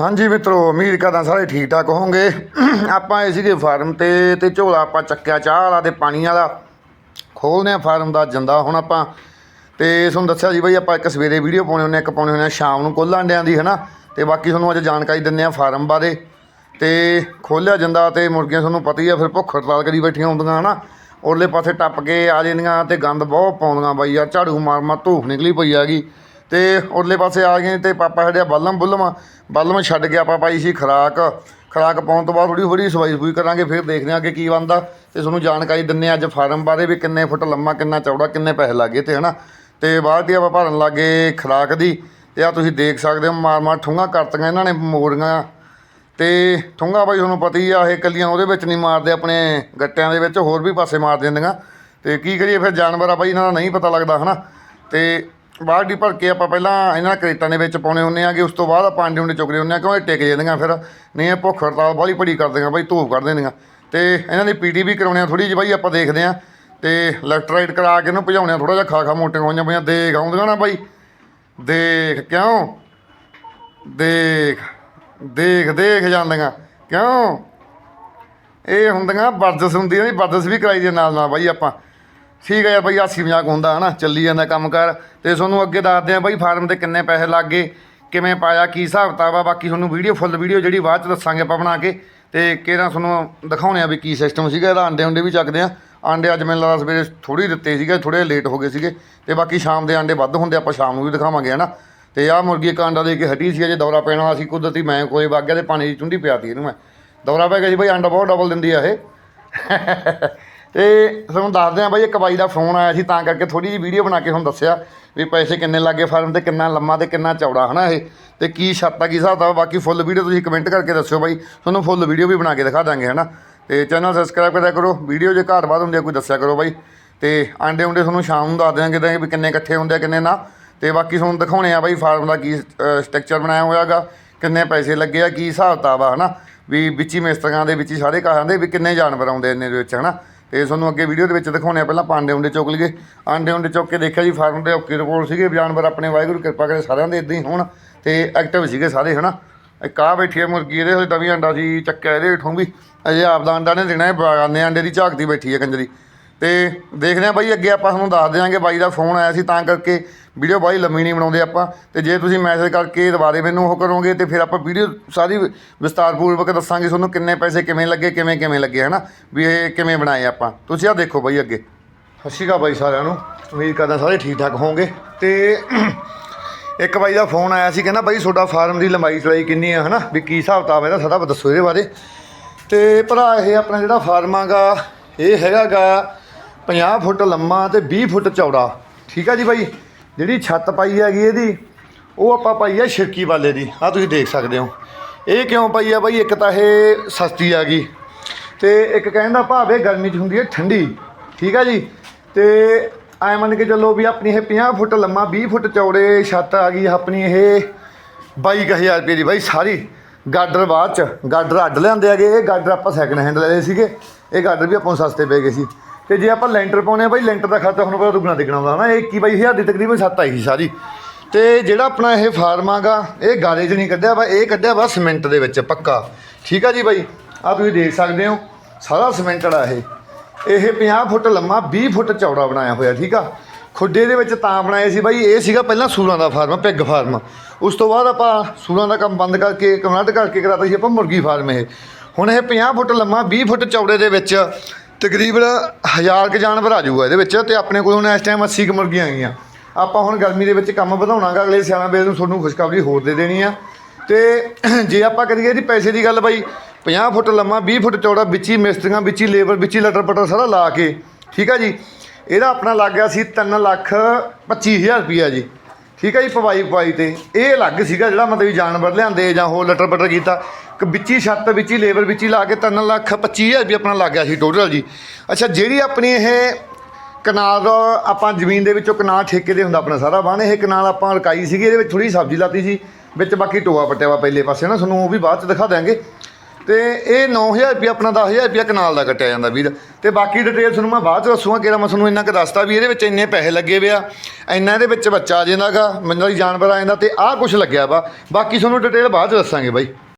ਹਾਂਜੀ ਮਿੱਤਰੋ ਉਮੀਦ ਕਰਦਾ ਸਾਰੇ ਠੀਕ ਠਾਕ ਹੋਵੋਗੇ। ਆਪਾਂ ਆਏ ਸੀਗੇ ਫਾਰਮ ਤੇ ਤੇ ਝੋਲਾ ਆਪਾਂ ਚੱਕਿਆ ਚਾਹ ਵਾਲਾ ਤੇ ਪਾਣੀ ਵਾਲਾ। ਖੋਲਦੇ ਆ ਫਾਰਮ ਦਾ ਜੰਦਾ ਹੁਣ ਆਪਾਂ। ਤੇ ਤੁਹਾਨੂੰ ਦੱਸਿਆ ਜੀ ਬਈ ਆਪਾਂ ਇੱਕ ਸਵੇਰੇ ਵੀਡੀਓ ਪਾਉਣੇ ਹੁੰਦੇ ਆ, ਇੱਕ ਪਾਉਣੇ ਹੁੰਦੇ ਆ, ਸ਼ਾਮ ਨੂੰ ਕੁੱਲ ਅੰਡਿਆਂ ਦੀ, ਹਨਾ? ਤੇ ਬਾਕੀ ਤੁਹਾਨੂੰ ਅੱਜ ਜਾਣਕਾਰੀ ਦਿੰਦੇ ਆ ਫਾਰਮ ਬਾਰੇ। ਤੇ ਖੋਲਿਆ ਜਾਂਦਾ ਤੇ ਮੁਰਗੀਆਂ ਤੁਹਾਨੂੰ ਪਤਾ ਹੀ ਆ, ਫਿਰ ਭੁੱਖ ਹੜਤਾਲ ਕਰੀ ਬੈਠੀਆਂ ਹੁੰਦੀਆਂ, ਹਨਾ? ਉਰਲੇ ਪਾਸੇ ਟੱਪ ਕੇ ਆ ਜਾਂਦੀਆਂ ਤੇ ਗੰਦ ਬਹੁਤ ਪਾਉਂਦੀਆਂ ਬਾਈ, ਯਾਰ ਝਾੜੂ ਮਾਰ ਮਾਰ ਧੂਫ ਨਿਕਲੀ ਪਈ ਹੈਗੀ। ਤੇ ਉਰਲੇ ਪਾਸੇ ਆ ਗਏ ਤੇ ਪਾਪਾ ਸਾਡੇ ਬੱਲਮ ਬੁੱਲਮ ਬੱਲਮ ਛੱਡ ਕੇ ਆਪਾਂ ਪਾਈ ਸੀ ਖਰਾਕ। ਖਰਾਕ ਪਾਉਣ ਤੋਂ ਬਾਅਦ ਥੋੜੀ ਥੋੜੀ ਸਫ਼ਾਈ ਸੂਈ ਕਰਾਂਗੇ, ਫਿਰ ਦੇਖਦੇ ਹਾਂ ਅੱਗੇ ਕੀ ਬਣਦਾ। ਤੇ ਤੁਹਾਨੂੰ ਜਾਣਕਾਰੀ ਦਿੰਨੇ ਆ ਅੱਜ ਫਾਰਮ ਬਾਰੇ ਵੀ ਕਿੰਨੇ ਫੁੱਟ ਲੰਮਾ, ਕਿੰਨਾ ਚੌੜਾ, ਕਿੰਨੇ ਪੈਸੇ ਲੱਗੇ ਤੇ, ਹਨਾ? ਤੇ ਬਾਅਦ ਆਪਾਂ ਭਰਨ ਲੱਗੇ ਖਰਾਕ ਦੀ। ਤੇ ਆ ਤੁਸੀਂ ਦੇਖ ਸਕਦੇ ਹੋ, ਮਾਰ ਮਾਰ ਠੁੰਗਾ ਕਰਤੀਆਂ ਇਹਨਾਂ ਨੇ ਮੋੜੀਆਂ ਤੇ ਠੁੰਗਾ ਬਾਈ ਤੁਹਾਨੂੰ ਪਤਾ ਹੀ ਆ, ਇਹ ਕੱਲੀਆਂ ਉਹਦੇ ਵਿੱਚ ਨਹੀਂ ਮਾਰਦੇ, ਆਪਣੇ ਗੱਟਿਆਂ ਦੇ ਵਿੱਚ ਹੋਰ ਵੀ ਪਾਸੇ ਮਾਰ ਦਿੰਦੀਆਂ। ਤੇ ਕੀ ਕਰੀਏ, ਫਿਰ ਜਾਨਵਰ ਆ ਬਾਈ, ਇਹਨਾਂ ਦਾ ਨਹੀਂ ਪਤਾ ਲੱਗਦਾ, ਹਨਾ? ਤੇ ਬਾਲਟੀ ਭਰ ਕੇ ਆਪਾਂ ਪਹਿਲਾਂ ਇਹਨਾਂ ਕਰੇਟਾਂ ਦੇ ਵਿੱਚ ਪਾਉਣੇ ਹੁੰਦੇ ਆਗੇ, ਉਸ ਤੋਂ ਬਾਅਦ ਆਪਾਂ ਅੰਡੇ ਉਂਡੇ ਚੁਗਲੇ ਹੁੰਦੇ ਆ ਕਿਉਂ ਇਹ ਟਿਕ ਜਾਂਦੀਆਂ ਫਿਰ। ਨਹੀਂ, ਇਹ ਭੁੱਖ ਹੜਤਾਲ ਬਾਹਲੀ ਬੜੀ ਕਰਦੀਆਂ ਬਾਈ ਧੂਪ ਕਰ ਦਿੰਦੀਆਂ ਤੇ ਇਹਨਾਂ ਦੀ ਪੀਟੀ ਵੀ ਕਰਾਉਣੇ ਆ ਥੋੜੀ ਜਿਹੀ, ਬਾਈ ਆਪਾਂ ਦੇਖਦੇ ਆ। ਤੇ ਇਲੈਕਟ੍ਰਾਈਟ ਕਰਾ ਕੇ ਇਹਨੂੰ ਭਜਾਉਣੇ ਆ ਥੋੜਾ ਜਿਹਾ ਖਾ ਖਾ ਮੋਟੀਆਂ ਹੋਈਆਂ ਪਈਆਂ। ਦੇਖ ਆਉਂਦੀਆਂ ਨਾ ਬਾਈ। ਦੇਖ, ਕਿਉਂ? ਦੇਖ ਦੇਖ ਦੇਖ ਜਾਂਦੀਆਂ। ਕਿਉਂ? ਇਹ ਹੁੰਦੀਆਂ, ਵਰਜਸ ਹੁੰਦੀਆਂ ਨਹੀਂ ਵਰਜਸ ਵੀ ਕਰਾਈ ਦੇ ਨਾਲ ਨਾਲ ਬਾਈ ਆਪਾਂ। ਠੀਕ ਹੈ ਯਾਰ ਬਾਈ, ਹਾਸੀ ਮਜ਼ਾਕ ਹੁੰਦਾ, ਹਨਾ? ਚੱਲੀ ਜਾਂਦਾ ਕੰਮ ਕਰ। ਤੇ ਤੁਹਾਨੂੰ ਅੱਗੇ ਦੱਸਦੇ ਆ ਬਈ, ਫਾਰਮ ਤੇ ਕਿੰਨੇ ਪੈਸੇ ਲੱਗ ਗਏ, ਕਿਵੇਂ ਪਾਇਆ, ਕੀ ਹਿਸਾਬ ਕਿਤਾਬ ਆ, ਬਾਕੀ ਤੁਹਾਨੂੰ ਵੀਡੀਓ, ਫੁੱਲ ਵੀਡੀਓ ਜਿਹੜੀ ਬਾਅਦ ਚ ਦੱਸਾਂਗੇ ਆਪਾਂ ਬਣਾ ਕੇ। ਤੇ ਕਿਹੜਾ ਤੁਹਾਨੂੰ ਦਿਖਾਉਣੇ ਆ ਵੀ ਕੀ ਸਿਸਟਮ ਸੀਗਾ, ਇਹਦਾ ਆਂਡੇ ਉਂਡੇ ਵੀ ਚੱਕਦੇ ਆ। ਆਂਡੇ ਅੱਜ ਮੈਨੂੰ ਲੱਗਦਾ ਸਵੇਰੇ ਥੋੜੀ ਦਿੱਤੇ ਸੀਗੇ ਥੋੜੇ ਲੇਟ ਹੋ ਗਏ ਸੀਗੇ। ਤੇ ਬਾਕੀ ਸ਼ਾਮ ਦੇ ਆਂਡੇ ਵੱਧ ਹੁੰਦੇ ਆਪਾਂ ਸ਼ਾਮ ਨੂੰ ਵੀ ਦਿਖਾਵਾਂਗੇ, ਹਨਾ? ਤੇ ਆਹ ਮੁਰਗੀ ਇੱਕ ਆਂਡਾ ਦੇ ਕੇ ਹਟੀ ਸੀ ਜੇ ਦੌਰਾ ਪੈਣਾ ਵਾਲਾ ਸੀ, ਕੁਦਰਤੀ ਮੈਂ ਕੋਈ ਵਗ ਗਿਆ ਤੇ ਪਾਣੀ ਦੀ ਚੁੰਡੀ ਪਿਆਤੀ ਇਹਨੂੰ ਮੈਂ। ਦੌਰਾ ਪੈ ਗਿਆ ਸੀ ਬਈ, ਆਂਡਾ ਬਹੁਤ ਡਬਲ ਦਿੰਦੀ ਆ ਇਹ। ਤੇ ਤੁਹਾਨੂੰ ਦੱਸਦੇ ਆ ਬਾਈ, ਇੱਕ ਬਾਈ ਦਾ ਫੋਨ ਆਇਆ ਸੀ, ਤਾਂ ਕਰਕੇ ਥੋੜੀ ਜਿਹੀ ਵੀਡੀਓ ਬਣਾ ਕੇ ਤੁਹਾਨੂੰ ਦੱਸਿਆ ਵੀ ਪੈਸੇ ਕਿੰਨੇ ਲੱਗੇ ਫਾਰਮ ਤੇ, ਕਿੰਨਾ ਲੰਮਾ ਤੇ, ਕਿੰਨਾ ਚੌੜਾ, ਹਨਾ ਇਹ? ਤੇ ਕੀ ਛੱਤ ਆ, ਕੀ ਹਿਸਾਬ ਦਾ ਬਾਕੀ ਫੁੱਲ ਵੀਡੀਓ ਤੁਸੀਂ ਕਮੈਂਟ ਕਰਕੇ ਦੱਸਿਓ ਬਾਈ, ਤੁਹਾਨੂੰ ਫੁੱਲ ਵੀਡੀਓ ਵੀ ਬਣਾ ਕੇ ਦਿਖਾ ਦਾਂਗੇ ਹਨਾ? ਤੇ ਚੈਨਲ ਸਬਸਕ੍ਰਾਈਬ ਕਰਿਆ ਕਰੋ, ਵੀਡੀਓ ਜੇ ਘਾਟ ਬਾਅਦ ਹੁੰਦੀ ਆ, ਕੋਈ ਦੱਸਿਆ ਕਰੋ ਬਾਈ। ਤੇ ਆਂਡੇ ਉਂਡੇ ਤੁਹਾਨੂੰ ਸ਼ਾਮ ਨੂੰ ਦੱਸ ਦਿਆਂਗੇ, ਕਿਦਾਂ, ਵੀ ਕਿੰਨੇ ਇਕੱਠੇ ਹੁੰਦੇ ਆ, ਕਿੰਨੇ ਨਾ। ਤੇ ਬਾਕੀ ਤੁਹਾਨੂੰ ਦਿਖਾਉਣੇ ਆ ਬਾਈ, ਫਾਰਮ ਦਾ ਕੀ ਸਟਰਕਚਰ ਬਣਾਇਆ ਹੋਇਆਗਾ ਕਿੰਨੇ ਪੈਸੇ ਲੱਗੇ ਆ, ਕੀ ਹਿਸਾਬ ਕਿਤਾਬ ਆ, ਹਨਾ? ਵੀ ਵਿੱਚੀ ਮਿਸਤਰੀਆਂ ਦੇ, ਵਿੱਚ ਹੀ ਸਾਰੇ ਕਾਹਾਂ ਦੇ, ਵੀ ਕਿੰਨੇ ਜਾਨਵਰ ਆਉਂਦੇ ਨੇ ਇਹਦੇ ਵਿੱਚ, ਹਨਾ? ਤੇ ਤੁਹਾਨੂੰ ਅੱਗੇ ਵੀਡੀਓ ਦੇ ਵਿੱਚ ਦਿਖਾਉਣੇ ਆ, ਪਹਿਲਾਂ ਪਾਂਡੇ ਉਂਡੇ ਚੁੱਕ ਲਈਏ। ਆਂਡੇ ਉਂਡੇ ਚੁੱਕ ਕੇ ਦੇਖਿਆ ਜੀ, ਫਾਰਮ ਤੇ ਓਕੇ ਰਿਪੋਰਟ ਸੀਗੇ ਜਾਨਵਰ ਆਪਣੇ ਵਾਹਿਗੁਰੂ, ਕਿਰਪਾ ਕਰੇ ਸਾਰਿਆਂ ਦੇ ਇਦਾਂ ਹੀ ਹੋਣ ਤੇ ਐਕਟਿਵ ਸੀਗੇ ਸਾਰੇ, ਹਨਾ? ਇੱਕ ਆਹ ਬੈਠੀ ਹੈ ਮੁਰਗੀ, ਇਹਦੇ ਹੋਏ ਤਵੀ ਅੰਡਾ ਸੀ ਚੱਕਿਆ, ਇਹਦੇ ਹੇਠੋਂ ਵੀ ਅਜੇ ਆਪਦਾ ਅੰਡਾ ਨੇ ਦੇਣਾ ਹੈ ਬਾਗਾਨੇ ਅੰਡੇ ਦੀ ਝਾਕਦੀ ਬੈਠੀ ਹੈ ਕੰਜਰੀ। ਤੇ ਦੇਖਦੇ ਹਾਂ ਬਾਈ, ਅੱਗੇ ਆਪਾਂ ਤੁਹਾਨੂੰ ਦੱਸ ਦਿਆਂਗੇ ਬਾਈ ਦਾ ਫੋਨ ਆਇਆ ਸੀ, ਤਾਂ ਕਰਕੇ ਵੀਡੀਓ ਬਾਈ ਲੰਮੀ ਨਹੀਂ ਬਣਾਉਂਦੇ ਆਪਾਂ। ਤੇ ਜੇ ਤੁਸੀਂ ਮੈਸੇਜ ਕਰਕੇ ਦੁਬਾਰੇ ਮੈਨੂੰ ਉਹ ਕਰੋਗੇ ਤੇ ਫਿਰ ਆਪਾਂ ਵੀਡੀਓ ਸਾਰੀ ਵਿਸਤਾਰਪੂਰਵਕ ਦੱਸਾਂਗੇ ਤੁਹਾਨੂੰ ਕਿੰਨੇ ਪੈਸੇ ਕਿਵੇਂ ਲੱਗੇ, ਕਿਵੇਂ ਕਿਵੇਂ ਲੱਗੇ, ਹਨਾ? ਵੀ ਇਹ ਕਿਵੇਂ ਬਣਾਏ ਆਪਾਂ। ਤੁਸੀਂ ਆ ਦੇਖੋ ਬਾਈ ਅੱਗੇ। ਸਤਿ ਸ਼੍ਰੀ ਅਕਾਲ ਬਾਈ ਸਾਰਿਆਂ ਨੂੰ। ਉਮੀਦ ਕਰਦਾ ਸਾਰੇ ਠੀਕ ਠਾਕ ਹੋਵੋਗੇ। ਤੇ ਇੱਕ ਬਾਈ ਦਾ ਫੋਨ ਆਇਆ ਸੀ, ਕਹਿੰਦਾ ਬਾਈ ਤੁਹਾਡਾ ਫਾਰਮ ਦੀ ਲੰਬਾਈ ਚੌੜਾਈ ਕਿੰਨੀ ਹੈ ਹਨਾ? ਵੀ ਕੀ ਹਿਸਾਬ ਕਿਤਾਬ ਇਹਦਾ ਸਾਰਾ ਦੱਸੋ ਇਹਦੇ ਬਾਰੇ। ਤੇ ਭਰਾ, ਇਹ ਆਪਣਾ ਜਿਹੜਾ ਫਾਰਮ ਆਗਾ, ਇਹ ਹੈਗਾਗਾ 50 ਫੁੱਟ ਲੰਮਾ ਤੇ 20 ਫੁੱਟ ਚੌੜਾ। ਠੀਕ ਆ ਜੀ ਬਾਈ? ਜਿਹੜੀ ਛੱਤ ਪਾਈ ਹੈਗੀ ਇਹਦੀ, ਉਹ ਆਪਾਂ ਪਾਈ ਆ ਛਿੜਕੀ ਵਾਲੇ ਦੀ। ਆ ਤੁਸੀਂ ਦੇਖ ਸਕਦੇ ਹੋ। ਇਹ ਕਿਉਂ ਪਾਈ ਆ ਬਾਈ? ਇੱਕ ਤਾਂ ਇਹ ਸਸਤੀ ਆ ਗਈ। ਤੇ ਇੱਕ ਕਹਿੰਦਾ ਭਾਵੇਂ ਗਰਮੀ 'ਚ ਹੁੰਦੀ ਹੈ ਠੰਡੀ। ਠੀਕ ਆ ਜੀ? ਤੇ ਐ ਮੰਨ ਕੇ ਚੱਲੋ ਵੀ ਆਪਣੀ ਇਹ 50 ਫੁੱਟ ਲੰਮਾ 20 ਫੁੱਟ ਚੌੜੇ ਛੱਤ ਆ ਗਈ, ਆਪਣੀ ਇਹ 22000 ਰੁਪਏ ਦੀ ਬਾਈ ਸਾਰੀ। ਗਾਡਰ ਬਾਅਦ ਚ, ਗਾਡਰ ਅੱਡ ਲਿਆਂਦੇ ਹੈਗੇ। ਇਹ ਗਾਡਰ ਆਪਾਂ ਸੈਕਿੰਡ ਹੈਂਡ ਲੈ ਲਏ ਸੀਗੇ। ਇਹ ਗਾਡਰ ਵੀ ਆਪਾਂ ਨੂੰ ਸਸਤੇ ਪੈ ਗਏ ਸੀ। ਤੇ ਜੇ ਆਪਾਂ ਲੈਂਟਰ ਪਾਉਨੇ ਆ ਬਾਈ ਲੈਂਟਰ ਦਾ ਖਰਚਾ ਤੁਹਾਨੂੰ ਪਤਾ ਦੁੱਗਣਾ ਤਿੱਗਣਾ ਹੁੰਦਾ ਹਨਾ, ਇਹ 21000 ਦੀ ਤਕਰੀਬਨ ਛੱਤ ਆਈ ਸੀ ਸਾਰੀ। ਤੇ ਜਿਹੜਾ ਆਪਣਾ ਇਹ ਫਾਰਮ ਆਗਾ, ਇਹ ਗਾਰੇ 'ਚ ਨਹੀਂ ਕੱਢਿਆ ਵਾ, ਇਹ ਕੱਢਿਆ ਵਾ ਸੀਮੈਂਟ ਦੇ ਵਿੱਚ ਪੱਕਾ। ਠੀਕ ਆ ਜੀ ਬਾਈ? ਆ ਤੁਸੀਂ ਦੇਖ ਸਕਦੇ ਹੋ, ਸਾਰਾ ਸੀਮੈਂਟਡ ਆ ਇਹ। ਇਹ 50 ਫੁੱਟ ਲੰਮਾ 20 ਫੁੱਟ ਚੌੜਾ ਬਣਾਇਆ ਹੋਇਆ, ਠੀਕ ਆ? ਖੁੱਡੇ ਦੇ ਵਿੱਚ ਤਾਂ ਬਣਾਏ ਸੀ ਬਾਈ, ਇਹ ਸੀਗਾ ਪਹਿਲਾਂ ਸੂਰਾਂ ਦਾ ਫਾਰਮ, ਪਿੱਗ ਫਾਰਮ। ਉਸ ਤੋਂ ਬਾਅਦ ਆਪਾਂ ਸੂਰਾਂ ਦਾ ਕੰਮ ਬੰਦ ਕਰਕੇ ਕਨਵਰਟ ਕਰਕੇ ਕਰਾਤਾ ਸੀ ਆਪਾਂ ਮੁਰਗੀ ਫਾਰਮ ਇਹ। ਹੁਣ ਇਹ 50 ਫੁੱਟ ਲੰਮਾ 20 ਫੁੱਟ ਚੌੜੇ ਦੇ ਵਿੱਚ ਤਕਰੀਬਨ ਹਜ਼ਾਰ ਕੁ ਜਾਨਵਰ ਆ ਜਾਊਗਾ ਇਹਦੇ ਵਿੱਚ ਤੇ ਆਪਣੇ ਕੋਲ ਹੁਣ ਇਸ ਟਾਈਮ 80 ਕੁ ਮੁਰਗੀਆਂ ਆਈਆਂ ਆਪਾਂ ਹੁਣ ਗਰਮੀ ਦੇ ਵਿੱਚ ਕੰਮ ਵਧਾਉਣਾਗਾ, ਅਗਲੇ ਸਿਆਲਾਂ ਵੇਲੇ ਨੂੰ ਤੁਹਾਨੂੰ ਖੁਸ਼ਖਬਰੀ ਹੋਰ ਦੇ ਦੇਣੀ ਆ। ਤੇ ਜੇ ਆਪਾਂ ਕਰੀਏ ਇਹਦੀ ਪੈਸੇ ਦੀ ਗੱਲ ਬਾਈ 50 ਫੁੱਟ ਲੰਮਾ 20 ਫੁੱਟ ਚੌੜਾ, ਵਿੱਚ ਹੀ ਮਿਸਤਰੀਆਂ, ਵਿੱਚ ਹੀ ਲੇਬਰ, ਵਿੱਚ ਹੀ ਲਟਰ ਪਟਰ ਸਾਰਾ ਲਾ ਕੇ, ਠੀਕ ਆ ਜੀ। ਇਹਦਾ ਆਪਣਾ ਲੱਗ ਗਿਆ ਸੀ 3 ਲੱਖ 25000 ਰੁਪਈਆ ਜੀ। ਠੀਕ ਆ ਜੀ, ਪਵਾਈ ਪਵਾਈ ਤੇ। ਇਹ ਅਲੱਗ ਸੀਗਾ ਜਿਹੜਾ ਮਤਲਬ ਜਾਨਵਰ ਲਿਆਂਦੇ ਜਾਂ ਹੋਰ ਲਟਰ ਪਟਰ ਕੀਤਾ। ਕਿ ਵਿੱਚ ਹੀ ਛੱਤ, ਵਿੱਚ ਹੀ ਲੇਬਰ, ਵਿੱਚ ਹੀ ਲਾ ਕੇ 3 ਲੱਖ 25000 ਰੁਪਈਆ ਆਪਣਾ ਲੱਗ ਗਿਆ ਸੀ ਟੋਟਲ ਜੀ। ਅੱਛਾ, ਜਿਹੜੀ ਆਪਣੀ ਇਹ ਕਨਾਲ, ਆਪਾਂ ਜ਼ਮੀਨ ਦੇ ਵਿੱਚੋਂ ਕਨਾਲ ਠੇਕੇ ਦੇ ਹੁੰਦਾ ਆਪਣਾ ਸਾਰਾ ਬਾਣ ਇਹ ਕਨਾਲ ਆਪਾਂ ਰਕਾਈ ਸੀਗੀ, ਇਹਦੇ ਵਿੱਚ ਥੋੜੀ ਸਬਜ਼ੀ ਲਾਤੀ ਸੀ। ਵਿੱਚ ਬਾਕੀ ਟੋਆ ਪੱਟਿਆ ਵਾ ਪਹਿਲੇ ਪਾਸੇ ਨਾ, ਤੁਹਾਨੂੰ ਉਹ ਵੀ ਬਾਅਦ ਚ ਦਿਖਾ ਦਿਆਂਗੇ। ਤੇ ਇਹ 9000 ਰੁਪਏ ਆਪਣਾ 10000 ਰੁਪਏ ਕਨਾਲ ਦਾ ਕੱਟਿਆ ਜਾਂਦਾ ਵੀਰ। ਤੇ ਬਾਕੀ ਡਿਟੇਲ ਤੁਹਾਨੂੰ ਮੈਂ ਬਾਅਦ ਚ ਦੱਸੂਗਾ ਕਿਹੜਾ ਮੈਂ ਤੁਹਾਨੂੰ ਇੰਨਾ ਕੁ ਦੱਸਤਾ ਵੀ ਇਹਦੇ ਵਿੱਚ ਇੰਨੇ ਪੈਸੇ ਲੱਗੇ ਵੇ ਆ। ਇੰਨਾ ਇਹਦੇ ਵਿੱਚ ਬੱਚਾ ਆ ਜਾਂਦਾਗਾ ਮੰਨਦਾ ਜਾਨਵਰ ਆ ਜਾਂਦਾ ਤੇ ਆਹ ਕੁਝ ਲੱਗਿਆ ਵਾ। ਬਾਕੀ ਤੁਹਾਨੂੰ ਡਿਟੇਲ ਬਾਅਦ ਚ ਦੱਸਾਂਗੇ ਬਾਈ।